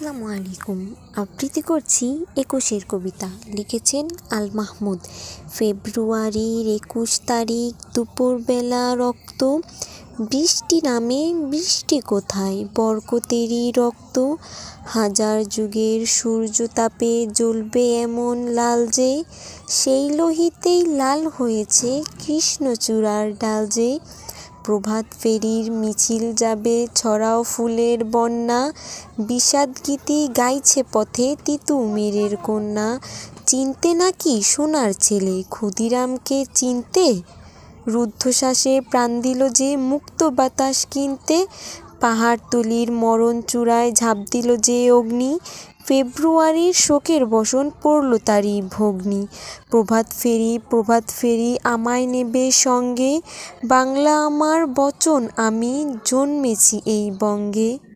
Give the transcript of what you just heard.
আসসালামু আলাইকুম। আবৃত্তি করছি একুশের কবিতা। লিখেছেন আল মাহমুদ। ফেব্রুয়ারির একুশ তারিখ, দুপুরবেলা রক্ত। বৃষ্টি নামে, বৃষ্টি কোথায়? বরকতেরই রক্ত। হাজার যুগের সূর্য তাপে জ্বলবে এমন লাল যে, সেই লোহিতেই লাল হয়েছে কৃষ্ণচূড়ার ডাল যে। প্রভাত ফেরির মিছিল যাবে, ছড়াও ফুলের বন্যা, বিষাদ গীতি গাইছে পথে তিতু মেরের কন্যা। চিনতে নাকি সোনার ছেলে ক্ষুদিরামকে চিনতে? রুদ্ধশ্বাসে প্রাণ দিল যে মুক্ত বাতাস কিনতে। পাহাড়তলির মরণ চূড়ায় ঝাঁপ দিল যে অগ্নি। ফেব্রুয়ারির শোকের বসন পড়ল তারই ভগ্নি। প্রভাত ফেরি প্রভাত ফেরি, আমায় নেবে সঙ্গে। বাংলা আমার বচন, আমি জন্মেছি এই বঙ্গে।